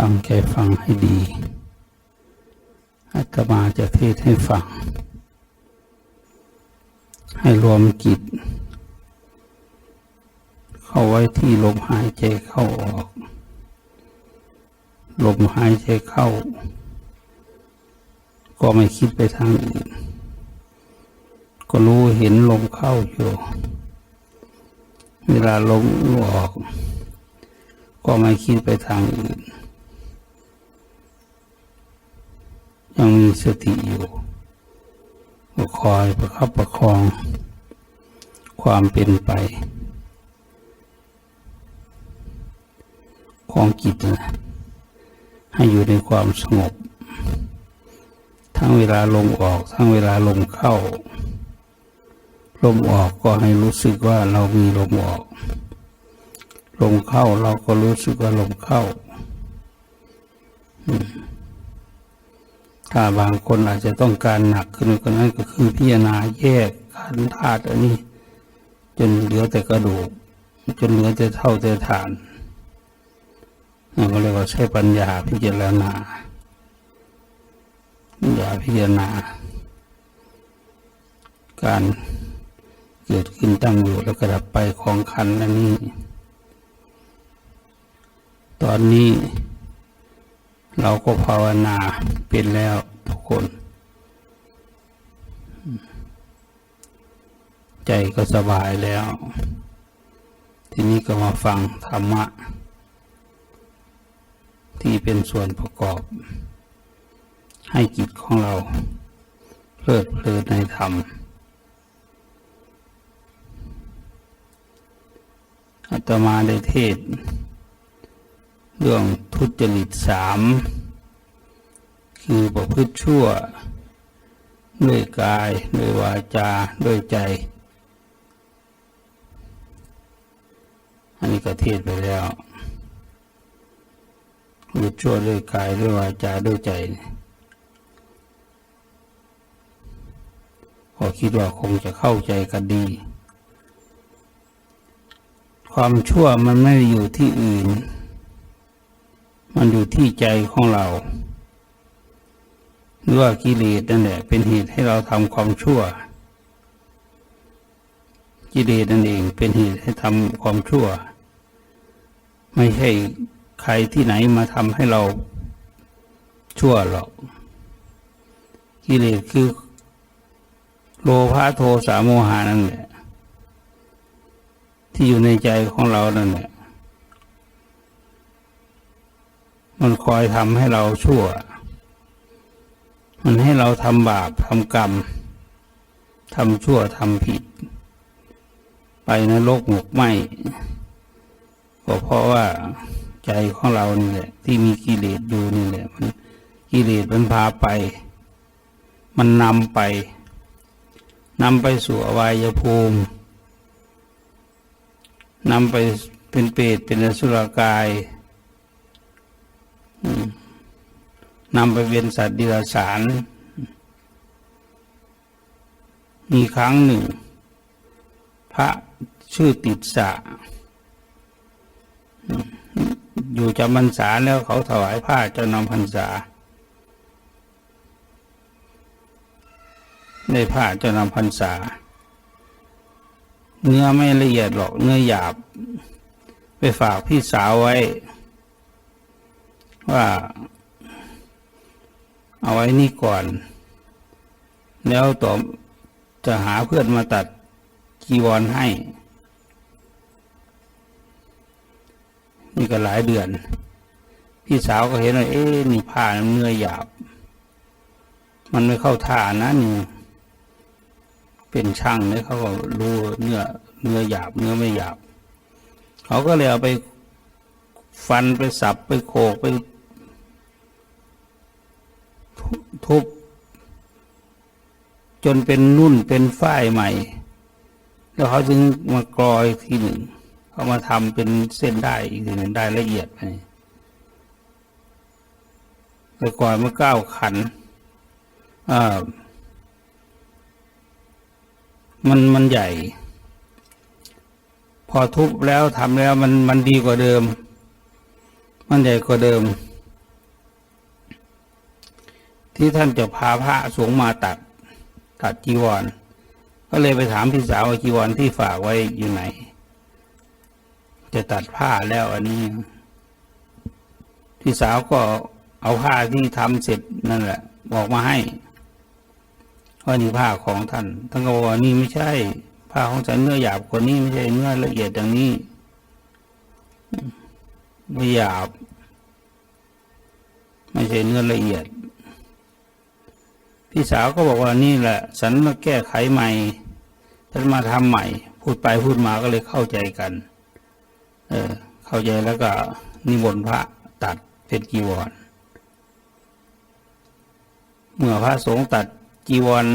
ตั้งใจฟังให้ดีอาตมาจะเทศให้ฟัง ให้รวมจิต เข้าไว้ที่ลมหายใจเข้าออก ลมหายใจเข้า ก็ไม่คิดไปทางอื่น ก็รู้เห็นลมเข้าอยู่ เวลาลมออก ก็ไม่คิดไปทางอื่น ยังมีสติอยู่ก็คอยประคับประคอง ความเป็นไป ของจิตนะให้อยู่ในความสงบ ทั้งเวลาลมออก ทั้งเวลาลมเข้า ลมออกก็ให้รู้สึกว่าเรามีลมออก ลมเข้าเราก็รู้สึกว่าลมเข้า ถ้าบางคนอาจจะต้องการหนักขึ้นกว่านั้นก็คือพิจารณาแยกขันธาตุอันนี้ จนเหลือแต่กระดูก จนเหลือแต่เท่าแต่ฐานนั่นก็เรียกว่าใช้ปัญญาพิจารณาปัญญาพิจารณา การเกิดขึ้นตั้งอยู่แล้วก็ดับไปของขันอันนี้ ตอนนี้ เราก็ภาวนาเป็นแล้วทุกคน ใจก็สบายแล้ว ทีนี้ก็มาฟังธรรมะ ที่เป็นส่วนประกอบ ให้จิตของเราเพลิดเพลินในธรรมอาตมาได้เทศ เรื่องทุจริตสามคือประพฤติชั่ว ด้วยกาย ด้วยวาจา ด้วยใจ อันนี้ก็เทศไปแล้วประพฤติชั่วด้วยกายด้วยวาจาด้วยใจพอคิดว่าคงจะเข้าใจกันดี ความชั่วมันไม่อยู่ที่อื่น มันอยู่ที่ใจของเราหรือว่ากิเลสนั่นแหละเป็นเหตุให้เราทำความชั่ว กิเลสนั่นเองเป็นเหตุให้ทำความชั่ว ไม่ใช่ใครที่ไหนมาทำให้เราชั่วหรอก กิเลสคือโลภะโทสะโมหานั่นแหละที่อยู่ในใจของเรานั่นแหละ มันคอยทำให้เราชั่ว มันให้เราทำบาปทำกรรมทำชั่วทำผิด ไปนรกหมกไหมก็เพราะว่าใจของเรานี่แหละ ที่มีกิเลสอยู่นี่แหละมันกิเลสมันพาไป มันนำไปนำไปสู่อวัยภูมินำไปเป็นเปรตเป็นอสุรกาย นำไปเป็นสัตว์ดิลสาร มีครั้งหนึ่ง พระชื่อติดสะ อยู่จำพรรษาแล้วเขาถวายผ้าเจ้านำพรรษาได้ผ้าเจ้านำพรรษา เนื้อไม่ละเอียดหรอกเนื้อหยาบ ไปฝากพี่สาวไว้ ว่า เอาไว้นี่ก่อน แล้วต่อจะหาเพื่อนมาตัดจีวรให้ นี่ก็หลายเดือน พี่สาวก็เห็นว่าเอ๊ะนี่ผ้าเนื้อหยาบ มันไม่เข้าท่านะนี่เป็นช่างเนี่ยเขาก็รู้เนื้อเนื้อหยาบเนื้อไม่หยาบ เขาก็เลยเอาไปฟันไปสับไปโขกไป ทุบ จนเป็นนุ่นเป็นฝ้ายใหม่ แล้วเขาจึงมากรอยทีหนึ่งเขามาทำเป็นเส้นได้อีกทีหนึ่งได้ละเอียดไปแต่ก่อนเมื่อก้าวขันมันมันใหญ่ พอทุบแล้วทำแล้วมันมันดีกว่าเดิม มันใหญ่กว่าเดิม ที่ท่านจะพาพระสงฆ์มาตัดตัดจีวร ก็เลยไปถามพี่สาวว่าจีวรที่ฝากไว้อยู่ไหน จะตัดผ้าแล้วอันนี้ พี่สาวก็เอาผ้าที่ทำเสร็จนั่นแหละบอกมาให้ว่านี่ผ้าของท่านท่านก็บอกว่านี่ไม่ใช่ ผ้าของฉันเนื้อหยาบกว่านี้ไม่ใช่เนื้อละเอียดอย่างนี้ไม่หยาบ ไม่ใช่เนื้อละเอียด พี่สาวก็บอกว่านี่แหละ ฉันมาแก้ไขใหม่ฉันมาทำใหม่ พูดไปพูดมาก็เลยเข้าใจกัน เออ เข้าใจแล้วก็นิมนต์พระตัดเป็นจีวร เมื่อพระสงฆ์ตัดจีวร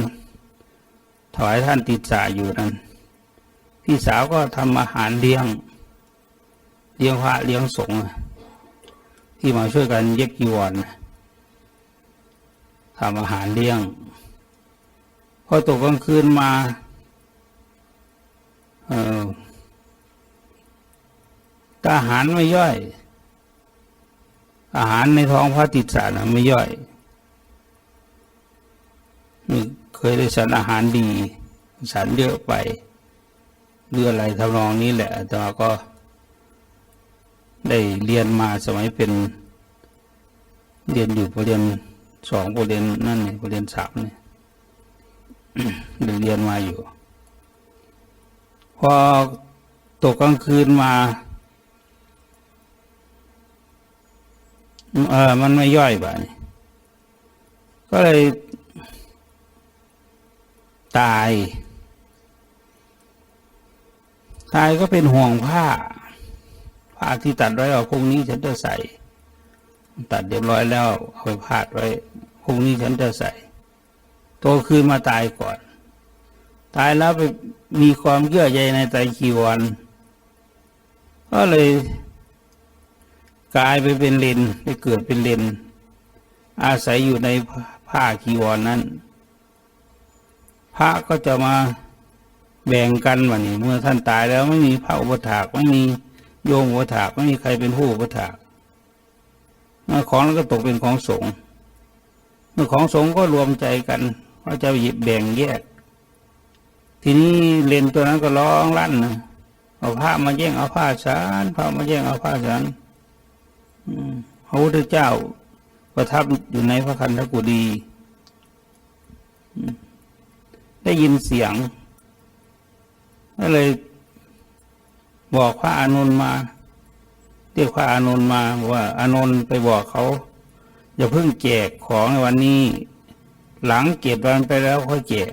ถวายท่านติดสาอยู่นั้น พี่สาวก็ทำอาหารเลี้ยง เลี้ยงพระเลี้ยงสงฆ์ที่มาช่วยกันเย็บจีวร ทำอาหารเลี้ยง พอตกกลางคืนมาเออแต่อาหารไม่ย่อย อาหารในท้องพระติดสารไม่ย่อยเคยได้สารอาหารดีสารเยอะไปเรื่องอะไรทำนองนี้แหละแต่ว่าก็ได้เรียนมาสมัยเป็น เรียนอยู่ประเรียน สองประเรียนนั่นนี่ยประเรียนสามนี่เรียนมาอยู่ พอตกกลางคืนมาเออมันไม่ย่อยบ่านี่ก็เลย ตาย ตายก็เป็นห่วงผ้า ผ้าที่ตัดไว้เอาพรุ่งนี้ฉันจะใส่ ตัดเรียบร้อยแล้วเอาไปพาดไว้พรุ่งนี้ฉันจะใส่ โตคืนมาตายก่อน ตายแล้วไปมีความเยื่อใยในใจจีวรก็เลยกลายไปเป็นเลนไปเกิดเป็นเลนอาศัยอยู่ในผ้าจีวรนนั้น พระก็จะมาแบ่งกันวันนี้ เมื่อท่านตายแล้วไม่มีพระอุปถากไม่มีโยมอุปถากไม่มีใครเป็นผู้อุปถาก ของนั้นก็ตกเป็นของสงฆ์เมื่อของสงฆ์ก็รวมใจกันว่าจะหยิบแบ่งแยก ทีนี้เลนตัวนั้นก็ร้องลั่นนะเอาผ้ามาแย่งเอาผ้าสารผ้ามาแย่งเอาผ้าสารพระพุทธเจ้าประทับอยู่ในพระคันธกุฎีได้ยินเสียงก็เลยบอกพระอานนท์มา เรียกพระอานนท์มาว่าอานนท์ไปบอกเขาอย่าเพิ่งแจกของในวันนี้ หลังเก็บวันไปแล้วค่อยแจก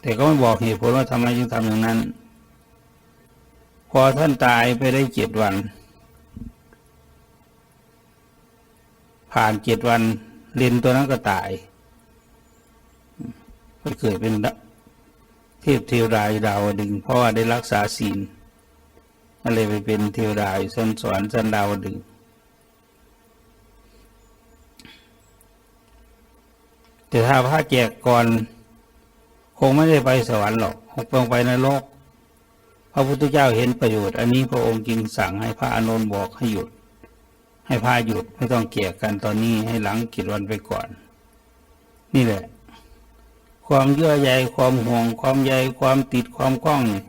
แต่ก็ไม่บอกเหตุผลว่าทำไมจึงทำอย่างนั้น พอท่านตายไปได้เจ็ดวัน ผ่านเจ็ดวันเลนตัวนั้นก็ตายไปเกิดเป็นเทพเทวดาดาวดึงเพราะว่าได้รักษาศีล ก็เลยไปเป็นเทวดาสันสวรรค์สันดาวดึงแต่ถ้าพระแจกก่อนคงไม่ได้ไปสวรรค์หรอกคงต้องไปนรกพระพุทธเจ้าเห็นประโยชน์ อันนี้พระองค์จึงสั่งให้พระอานนท์บอกให้หยุด ให้พระหยุดไม่ต้องแจกกันตอนนี้ให้หลังกิจวันไปก่อน นี่แหละ ความเยื่อใยความห่วง ความใยความติดความคล้องนี่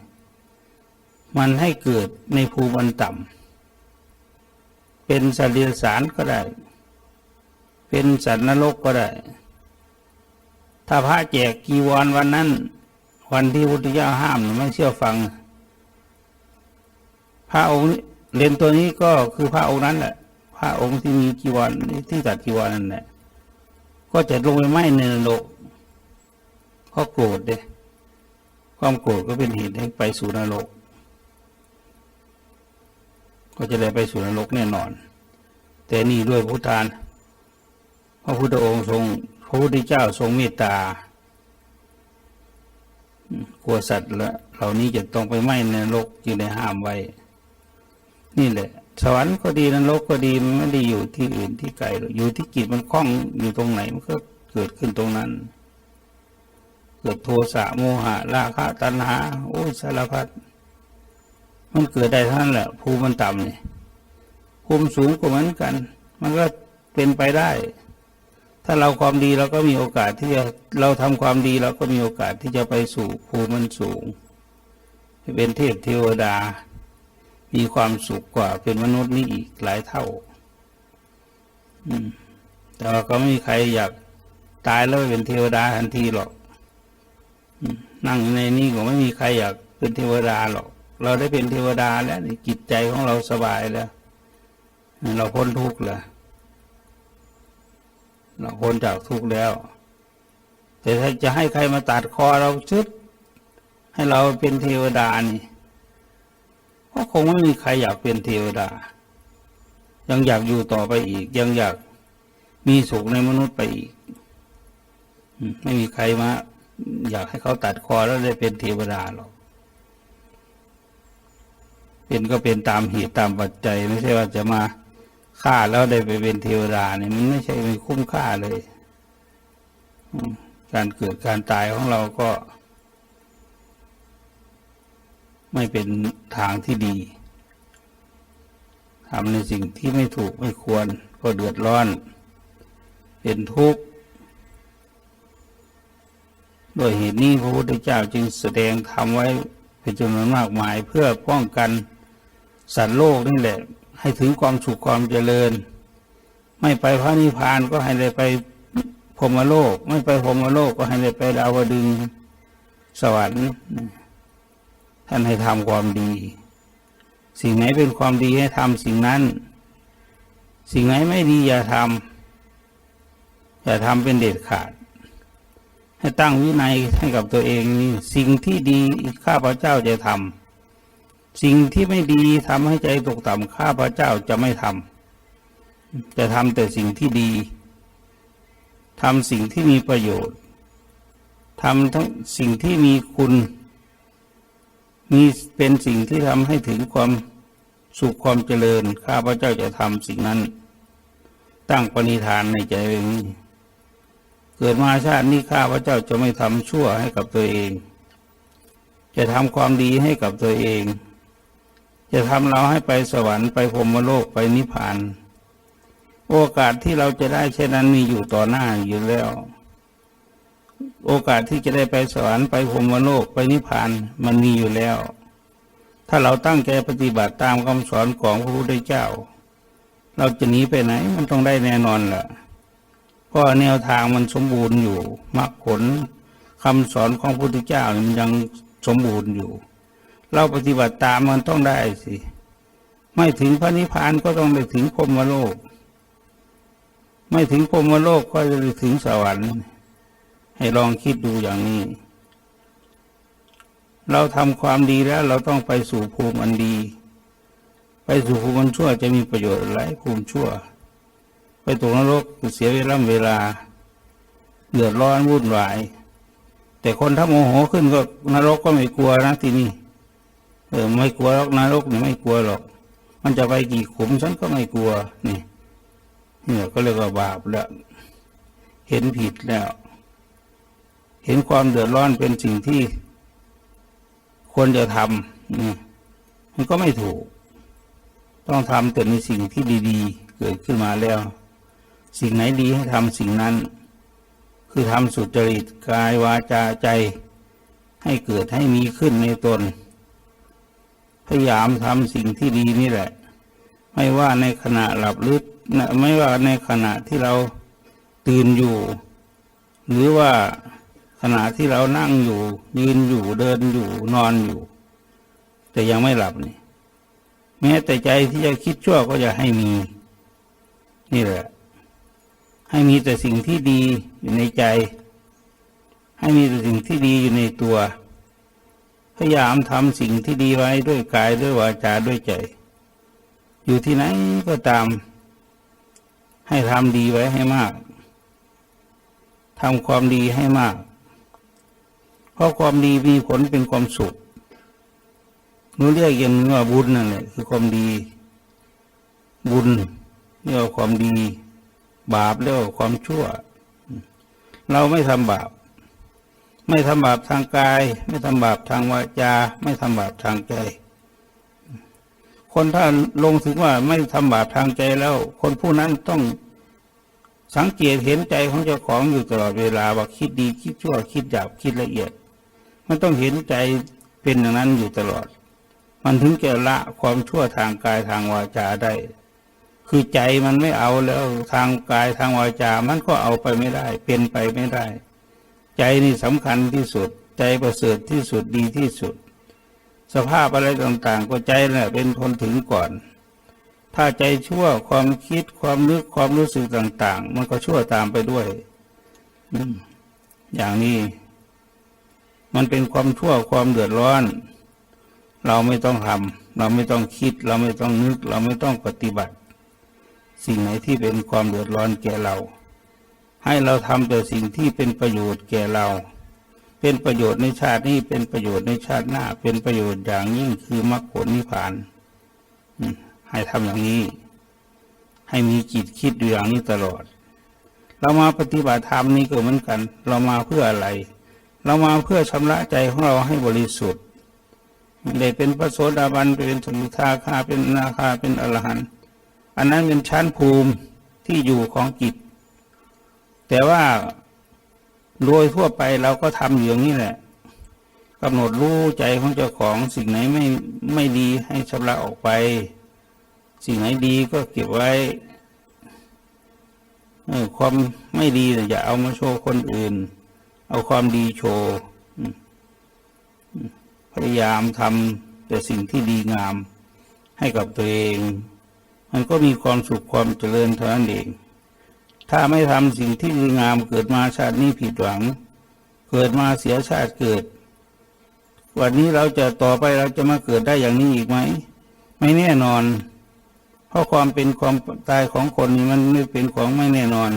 มันให้เกิดในภูมิอันต่ำ เป็นสัตว์เดรัจฉานก็ได้ เป็นสัตว์นรกก็ได้ ถ้าพระแจกกีวรวันนั้น วันที่พุทธเจ้าห้ามไม่เชื่อฟัง พระองค์เรียนตัวนี้ก็คือพระองค์นั้นแหละ พระองค์ที่มีกีวรที่ตัดกีวรนั่นแหละ ก็จะลงไปไหม้ในนรกก็โกรธเด้ความโกรธก็เป็นเหตุให้ไปสู่นรก ก็จะได้ไปสู่นรกแน่นอน แต่นี่ด้วยพุทธานพระพุทธองค์ทรงพระพุทธเจ้าทรงเมตตากลัวสัตว์ละเหล่านี้จะต้องไปไหม้ในนรกจึงได้ห้ามไว้ นี่แหละ สวรรค์ก็ดีนรกก็ดีมันไม่ได้อยู่ที่อื่นที่ไกลหรอกอยู่ที่จิตมันคล้องอยู่ตรงไหนมันก็เกิดขึ้นตรงนั้น เกิดโทสะโมหะราคะตัณหาโอ้สารพัด มันเกิดได้ทั้งนั้นแหละภูมิมันต่ำเนี่ยภูมิสูงก็เหมือนกัน มันก็เป็นไปได้ ถ้าเราความดีเราก็มีโอกาสที่จะเราทำความดีเราก็มีโอกาสที่จะไปสู่ภูมิมันสูงเป็นเทพเทวดา มีความสุขกว่าเป็นมนุษย์นี่อีกหลายเท่า อืม แต่ว่าก็ไม่มีใครอยากตายแล้วไปเป็นเทวดาทันทีหรอกนั่งอยู่ในนี้ก็ไม่มีใครอยากเป็นเทวดาหรอก เราได้เป็นเทวดาแล้วนี่จิตใจของเราสบายแล้ว เราพ้นทุกข์แล้วเราพ้นจากทุกข์แล้ว แต่ถ้าจะให้ใครมาตัดคอเราชึดให้เราเป็นเทวดานี่ก็คงไม่มีใครอยากเป็นเทวดา ยังอยากอยู่ต่อไปอีก ยังอยากมีสุขในมนุษย์ไปอีก ไม่มีใครมา อยากให้เขาตัดคอแล้วได้เป็นเทวดาหรอก เป็นก็เป็นตามเหตุตามปัจจัย ไม่ใช่ว่าจะมาฆ่าแล้วได้ไปเป็นเทวดาเนี่ยมันไม่ใช่ไม่คุ้มค่าเลย การเกิดการตายของเราก็ ไม่เป็นทางที่ดีทำในสิ่งที่ไม่ถูกไม่ควร ก็เดือดร้อน เป็นทุกข์โดยเหตุนี้พระพุทธเจ้าจึงแสดงทำไว้เป็นจำนวนมากมายเพื่อป้องกัน สัตว์โลกนี่แหละ ให้ถึงความสุขความเจริญ ไม่ไปพระนิพพานก็ให้ได้ไปพรมโลก ไม่ไปพรมโลกก็ให้ได้ไปดาวดึงส์สวรรค์ท่านให้ทำความดี สิ่งไหนเป็นความดีให้ทำสิ่งนั้น สิ่งไหนไม่ดีอย่าทำอย่าทำเป็นเด็ดขาด ให้ตั้งวินัยให้กับตัวเองนี่สิ่งที่ดีข้าพเจ้าจะทำ สิ่งที่ไม่ดีทำให้ใจตกต่ำข้าพระเจ้าจะไม่ทำจะทำแต่สิ่งที่ดีทำสิ่งที่มีประโยชน์ทำทั้งสิ่งที่มีคุณ มีเป็นสิ่งที่ทำให้ถึงความสุขความเจริญ ข้าพระเจ้าจะทำสิ่งนั้น ตั้งปณิธานในใจไว้องเกิดมาชาตินี้ข้าพระเจ้าจะไม่ทำชั่วให้กับตัวเอง จะทำความดีให้กับตัวเอง จะทำเราให้ไปสวรรค์ไปพรมโลกไปนิพพาน โอกาสที่เราจะได้เช่นนั้นมีอยู่ต่อหน้าอยู่แล้ว โอกาสที่จะได้ไปสวรรค์ไปพรมโลกไปนิพพานมันมีอยู่แล้ว ถ้าเราตั้งใจปฏิบัติตามคำสอนของพระพุทธเจ้า เราจะหนีไปไหนมันต้องได้แน่นอนแหละเพราะแนวทางมันสมบูรณ์อยู่มรรคผลคำสอนของพระพุทธเจ้ามันยังสมบูรณ์อยู่ เราปฏิบัติตามมันต้องได้สิ ไม่ถึงพระนิพพานก็ต้องได้ถึงพรมโลก ไม่ถึงพรมโลกก็จะได้ถึงสวรรค์ ให้ลองคิดดูอย่างนี้ เราทำความดีแล้ว เราต้องไปสู่ภูมิอันดี ไปสู่ภูมิอันชั่วจะมีประโยชน์อะไรภูมิชั่ว ไปตกนรกเสียเวลาเวลาเดือดร้อนวุ่นวาย แต่คนถ้าโมโหขึ้นก็นรกก็ไม่กลัวนะที่นี่ เออไม่กลัวหรอกนรกนี่ยไม่กลัวหรอก มันจะไปกี่ขุมฉันก็ไม่กลัวนี่เนี่ยก็เรียกว่าบาปแล้ว เห็นผิดแล้ว เห็นความเดือดร้อนเป็นสิ่งที่ควรจะทำนี่มันก็ไม่ถูก ต้องทำแต่ในสิ่งที่ดี ๆ เกิดขึ้นมาแล้ว สิ่งไหนดีให้ทำสิ่งนั้น คือทำสุจริตกายวาจาใจให้เกิดให้มีขึ้นในตน พยายามทำสิ่งที่ดีนี่แหละ ไม่ว่าในขณะหลับหรือไม่ว่าในขณะที่เราตื่นอยู่ หรือว่าขณะที่เรานั่งอยู่ ยืนอยู่เดินอยู่นอนอยู่ แต่ยังไม่หลับนี่ แม้แต่ใจที่จะคิดชั่วก็อย่าให้มี นี่แหละ ให้มีแต่สิ่งที่ดีอยู่ในใจ ให้มีแต่สิ่งที่ดีอยู่ในตัว ยายามทำสิ่งที่ดีไว้ด้วยกายด้วยวาจาด้วยใจ อยู่ที่ไหนก็ตาม ให้ทำดีไว้ให้มากทำความดีให้มาก เพราะความดีมีผลเป็นความสุขนู้เรียกอย่างนึงว่าบุญนั่นแหละคือความดี บุญเรียกว่าความดี บาปเรียกว่าความชั่ว เราไม่ทำบาป ไม่ทำบาปทางกาย ไม่ทำบาปทางวาจา ไม่ทำบาปทางใจ คนถ้าลงถึงว่าไม่ทำบาปทางใจแล้ว คนผู้นั้นต้องสังเกตเห็นใจของเจ้าของอยู่ตลอดเวลาว่าคิดดีคิดชั่วคิดหยาบคิดละเอียด มันต้องเห็นใจเป็นอย่างนั้นอยู่ตลอด มันถึงจะละความชั่วทางกายทางวาจาได้ คือใจมันไม่เอาแล้วทางกายทางวาจา มันก็เอาไปไม่ได้ เป็นไปไม่ได้ ใจนี่สำคัญที่สุด ใจประเสริฐที่สุดดีที่สุด สภาพอะไรต่างๆ ก็ใจแหละเป็นคนถึงก่อน ถ้าใจชั่วความคิดความนึกความรู้สึกต่าง ๆ มันก็ชั่วตามไปด้วยอืมอย่างนี้ มันเป็นความชั่วความเดือดร้อน เราไม่ต้องทำเราไม่ต้องคิด เราไม่ต้องนึก เราไม่ต้องปฏิบัติ สิ่งไหนที่เป็นความเดือดร้อนแก่เรา ให้เราทำแต่สิ่งที่เป็นประโยชน์แก่เรา เป็นประโยชน์ในชาตินี้เป็นประโยชน์ในชาติหน้า เป็นประโยชน์อย่างยิ่งคือมรรคผลนิพพานให้ทำอย่างนี้ ให้มีจิตคิดอย่างนี้ตลอด เรามาปฏิบัติธรรมนี่ก็เหมือนกัน เรามาเพื่ออะไร เรามาเพื่อชำระใจของเราให้บริสุทธิ์ได้เป็นพระโสดาบันเป็นสมุทาคาเป็นนาคาเป็นอรหันต์อันนั้นเป็นชั้นภูมิที่อยู่ของจิต แต่ว่าโดยทั่วไปเราก็ทำอยู่อย่างนี้แหละกำหนดรู้ใจของเจ้าของสิ่งไหนไม่ไม่ดีให้ชำระออกไป สิ่งไหนดีก็เก็บไว้เออความไม่ดีอย่าเอามาโชว์คนอื่น เอาความดีโชว์พยายามทำแต่สิ่งที่ดีงามให้กับตัวเอง มันก็มีความสุขความเจริญเท่านั้นเอง ถ้าไม่ทำสิ่งที่ดีงามเกิดมาชาตินี้ผิดหวัง เกิดมาเสียชาติเกิด วันนี้เราจะต่อไปเราจะมาเกิดได้อย่างนี้อีกไหม ไม่แน่นอน เพราะความเป็นความตายของคนนี้มันไม่เป็นของไม่แน่นอน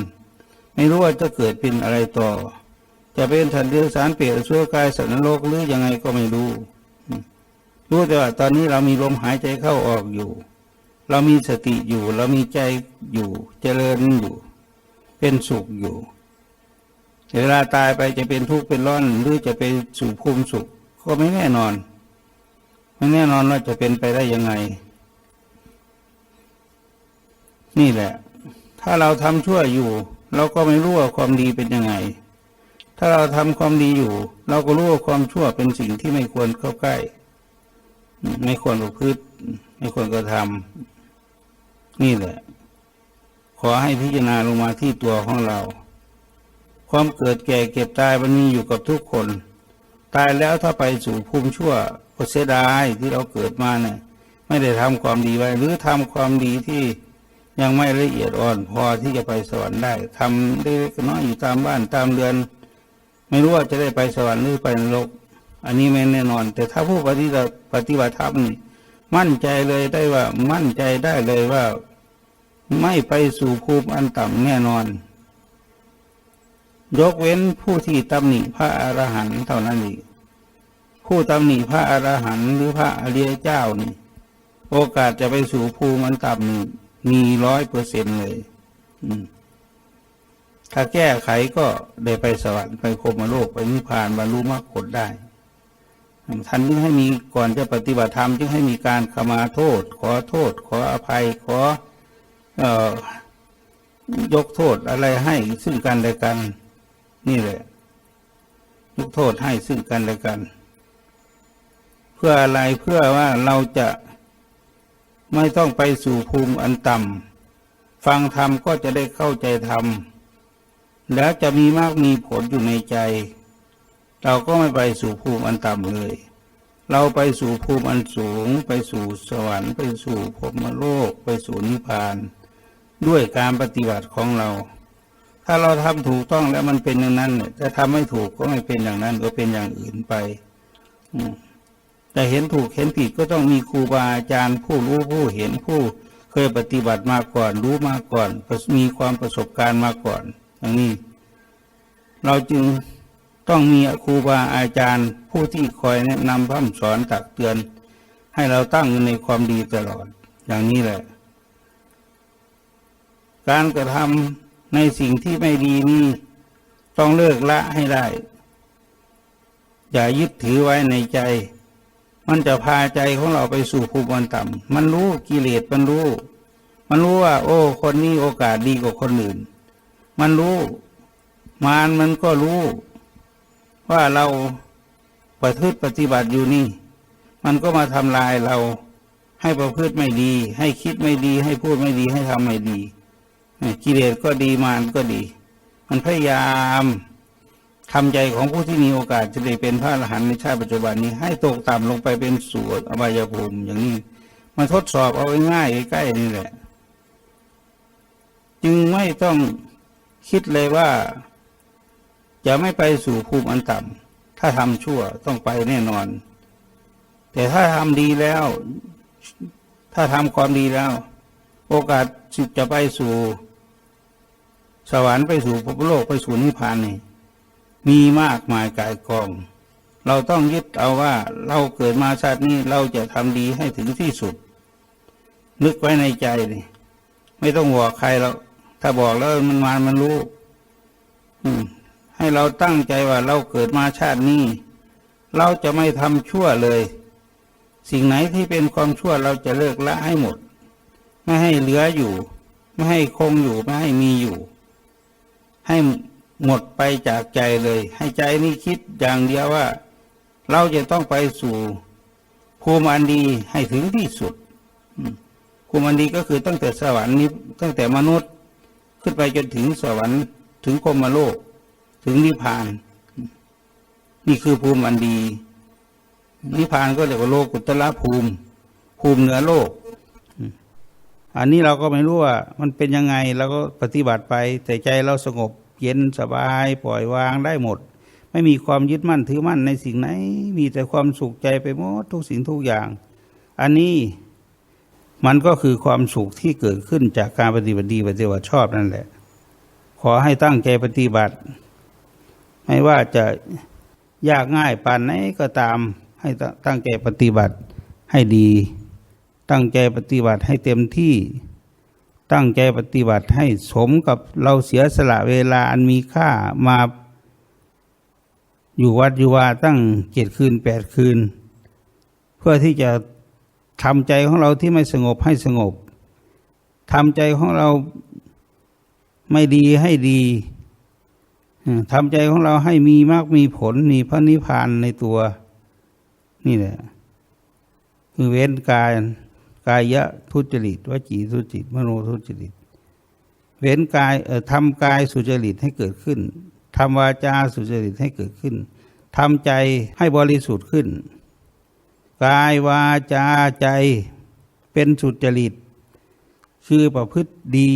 ไม่รู้ว่าจะเกิดเป็นอะไรต่อ จะเป็นสันเดรัจฉานเปรตอชั่วกายสัตว์นรกหรือยังไงก็ไม่รู้รู้แต่ว่าตอนนี้เรามีลมหายใจเข้าออกอยู่ เรามีสติอยู่ เรามีใจอยู่เจริญอยู่ เป็นสุขอยู่เวลาตายไปจะเป็นทุกข์เป็นร้อน หรือจะไปสู่ภูมิสุข ก็ไม่แน่นอนไม่แน่นอนว่าจะเป็นไปได้ยังไง นี่แหละ ถ้าเราทำชั่วอยู่ เราก็ไม่รู้ว่าความดีเป็นยังไง ถ้าเราทำความดีอยู่ เราก็รู้ว่าความชั่วเป็นสิ่งที่ไม่ควรเข้าใกล้ ไม่ควรประพฤติไม่ควรกระทำนี่แหละ อให้พิจารณาลงมาที่ตัวของเรา ความเกิดแก่เก็บตายมันมีอยู่กับทุกคน ตายแล้วถ้าไปสู่ภูมิชั่วก็เสียดายที่เราเกิดมาเนี่ยไม่ได้ทำความดีไว้ หรือทำความดีที่ยังไม่ละเอียดอ่อนพอที่จะไปสวรรค์ได้ทำได้เล็กน้อยอยู่ตามบ้านตามเรือน ไม่รู้ว่าจะได้ไปสวรรค์หรือไปนรก อันนี้ไม่แน่นอน แต่ถ้าผู้ปฏิบัติปฏิบัติธรรมนี่มั่นใจเลยได้ว่ามั่นใจได้เลยว่า ไม่ไปสู่ภูมิอันต่ำแน่นอน ยกเว้นผู้ที่ตำหนิพระอรหันต์เท่านั้นเองผู้ตำหนิพระอรหันต์หรือพระอริยเจ้านี่ โอกาสจะไปสู่ภูมิอันต่ำนี่มีร้อยเปอร์เซ็นเลยถ้าแก้ไขก็ได้ไปสวรรค์ไปโคมโลกไปนิพพานบรรลุมรรคผลได้ท่านจึงให้มีก่อนจะปฏิบัติธรรมจึงให้มีการขมาโทษ ขอโทษ ขออภัยขอ ยกโทษอะไรให้ซึ่งกันและกัน นี่แหละยกโทษให้ซึ่งกันและกัน เพื่ออะไรเพื่อว่าเราจะไม่ต้องไปสู่ภูมิอันต่ำฟังธรรมก็จะได้เข้าใจธรรมแล้วจะมีมากมีผลอยู่ในใจ เราก็ไม่ไปสู่ภูมิอันต่ำเลย เราไปสู่ภูมิอันสูง ไปสู่สวรรค์ ไปสู่พรมโลก ไปสู่นิพพาน ด้วยการปฏิบัติของเรา ถ้าเราทำถูกต้องแล้วมันเป็นอย่างนั้นเนี่ยถ้าทำไม่ถูกก็ไม่เป็นอย่างนั้นก็เป็นอย่างอื่นไปอืแต่เห็นถูกเห็นผิดก็ต้องมีครูบาอาจารย์ผู้รู้ผู้เห็นผู้เคยปฏิบัติมาก่อน รู้มาก่อน มีความประสบการณ์มาก่อนอย่างนี้ เราจึงต้องมีครูบาอาจารย์ผู้ที่คอยแนะนำพร่ำสอนตักเตือน ให้เราตั้งอยู่ในความดีตลอดอย่างนี้แหละ การกระทำในสิ่งที่ไม่ดีนี้ต้องเลิกละให้ได้ อย่ายึดถือไว้ในใจ มันจะพาใจของเราไปสู่ภูมิอันต่ำมันรู้กิเลสมันรู้ มันรู้ว่า โอ้ คนนี้โอกาสดีกว่าคนอื่น มันรู้มารมันก็รู้ ว่าเราประพฤติปฏิบัติอยู่นี่ มันก็มาทำลายเราให้ประพฤติไม่ดี ให้คิดไม่ดี ให้พูดไม่ดี ให้ทำไม่ดี กิเลสก็ดีมารก็ดี มันพยายามทำใจของผู้ที่มีโอกาสจะได้เป็นพระอรหันต์ในชาติปัจจุบันนี้ ให้ตกต่ำลงไปเป็นส่วนอบายภูมิอย่างนี้มาทดสอบเอาง่ายใกล้นี่แหละ จึงไม่ต้องคิดเลยว่า จะไม่ไปสู่ภูมิอันต่ำถ้าทำชั่วต้องไปแน่นอน แต่ถ้าทำดีแล้ว ถ้าทำความดีแล้ว โอกาสจะไปสู่ สวรรค์ไปสู่ภพโลกไปสู่นิพพานนี่มีมากมายกายกอง เราต้องยึดเอาว่าเราเกิดมาชาตินี้เราจะทำดีให้ถึงที่สุด นึกไว้ในใจนี่ไม่ต้องบอกใครแล้วถ้าบอกแล้วมันมามันรู้ให้เราตั้งใจว่าเราเกิดมาชาตินี้ เราจะไม่ทำชั่วเลย สิ่งไหนที่เป็นความชั่วเราจะเลิกละให้หมด ไม่ให้เหลืออยู่ ไม่ให้คงอยู่ไม่ให้มีอยู่ ให้หมดไปจากใจเลย ให้ใจนี้คิดอย่างเดียวว่า เราจะต้องไปสู่ภูมิอันดีให้ถึงที่สุดภูมิอันดีก็คือตั้งแต่สวรรค์นี้ตั้งแต่มนุษย์ขึ้นไปจนถึงสวรรค์ถึงกรมโลก ถึงนิพพาน นี่คือภูมิอันดี นิพพานก็เรียกว่าโลกุตละภูมิ ภูมิเหนือโลก อันนี้เราก็ไม่รู้ว่ามันเป็นยังไงเราก็ปฏิบัติไป แต่ใจเราสงบเย็นสบายปล่อยวางได้หมด ไม่มีความยึดมั่นถือมั่นในสิ่งไหน มีแต่ความสุขใจไปหมดทุกสิ่งทุกอย่าง อันนี้มันก็คือความสุขที่เกิดขึ้นจากการปฏิบัติดีปฏิบัติชอบนั่นแหละ ขอให้ตั้งใจปฏิบัติ ไม่ว่าจะยากง่ายปานไหนก็ตามให้ตั้งใจปฏิบัติให้ดี ตั้งใจปฏิบัติให้เต็มที่ ตั้งใจปฏิบัติให้สมกับเราเสียสละเวลาอันมีค่ามาอยู่วัดอยู่วาตั้งเจ็ดคืนแปดคืน เพื่อที่จะทำใจของเราที่ไม่สงบให้สงบทำใจของเราไม่ดีให้ดีทำใจของเราให้มีมากมีผลมีพระนิพพานในตัว นี่แหละคือเว้นกาย กายะทุจริตวจีทุจริตมโนทุจริต เว้นกายทำกายสุจริตให้เกิดขึ้นทำวาจาสุจริตให้เกิดขึ้นทำใจให้บริสุทธิ์ขึ้น กายวาจาใจเป็นสุจริต คือประพฤติดี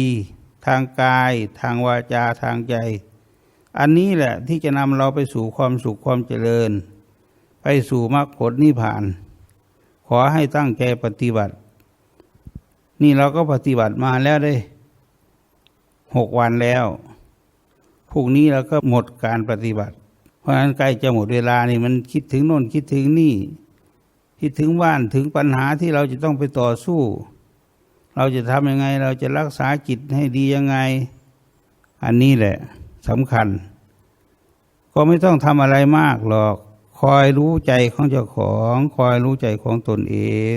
ทางกาย ทางวาจาทางใจ อันนี้แหละที่จะนำเราไปสู่ความสุขความเจริญ ไปสู่มรรคผลนิพพาน ขอให้ตั้งใจปฏิบัติ นี่เราก็ปฏิบัติมาแล้วได้หกวันแล้วพรุ่งนี้เราก็หมดการปฏิบัติ เพราะฉะนั้นใกล้จะหมดเวลานี่มันคิดถึงโน่นคิดถึงนี่ คิดถึงบ้านถึงปัญหาที่เราจะต้องไปต่อสู้ เราจะทำยังไง เราจะรักษาจิตให้ดียังไง อันนี้แหละสำคัญ ก็ไม่ต้องทำอะไรมากหรอก คอยรู้ใจของเจ้าของ คอยรู้ใจของตนเอง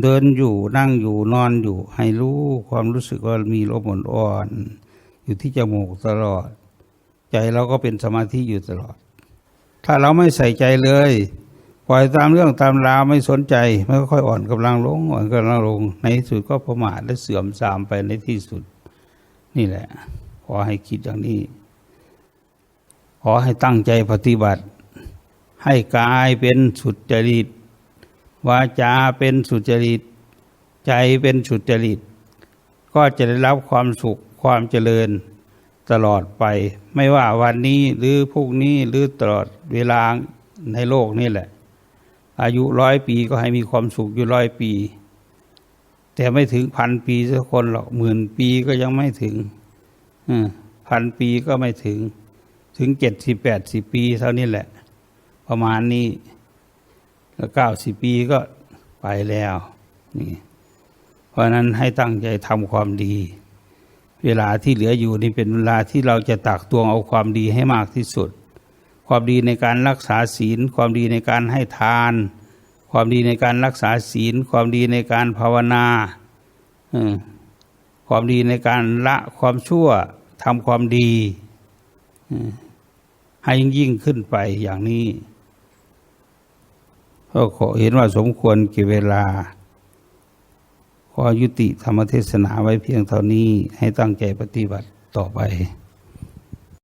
เดินอยู่นั่งอยู่นอนอยู่ ให้รู้ความรู้สึกว่ามีลมอ่อนๆอยู่ที่จมูกตลอด ใจเราก็เป็นสมาธิอยู่ตลอด ถ้าเราไม่ใส่ใจเลย ปล่อยตามเรื่องตามราวไม่สนใจไม่ค่อยอ่อนกำลังลงอ่อนกำลังลง ในที่สุดก็ประมาทและเสื่อมทรามไปในที่สุด นี่แหละ ขอให้คิดอย่างนี้ ขอให้ตั้งใจปฏิบัติ ให้กายเป็นสุดจริต วาจาเป็นสุจริต ใจเป็นสุจริต ก็จะได้รับความสุขความเจริญตลอดไป ไม่ว่าวันนี้หรือพรุ่งนี้หรือตลอดเวลาในโลกนี่แหละ อายุร้อยปีก็ให้มีความสุขอยู่ร้อยปี แต่ไม่ถึงพันปีสักคนหรอกหมื่นปีก็ยังไม่ถึงพันปีก็ไม่ถึง ถึงเจ็ดสิบแปดสิบปีเท่านี้แหละ ประมาณนี้ แล้วเก้าสิบปีก็ไปแล้วนี่เพราะนั้นให้ตั้งใจทำความดี เวลาที่เหลืออยู่นี่เป็นเวลาที่เราจะตักตวงเอาความดีให้มากที่สุด ความดีในการรักษาศีล ความดีในการให้ทาน ความดีในการรักษาศีล ความดีในการภาวนาความดีในการละความชั่วทำความดีให้ยิ่งขึ้นไปอย่างนี้ ก็ขอเห็นว่าสมควรกี่เวลา ขอยุติธรรมเทศนาไว้เพียงเท่านี้ให้ตั้งใจปฏิบัติต่อไป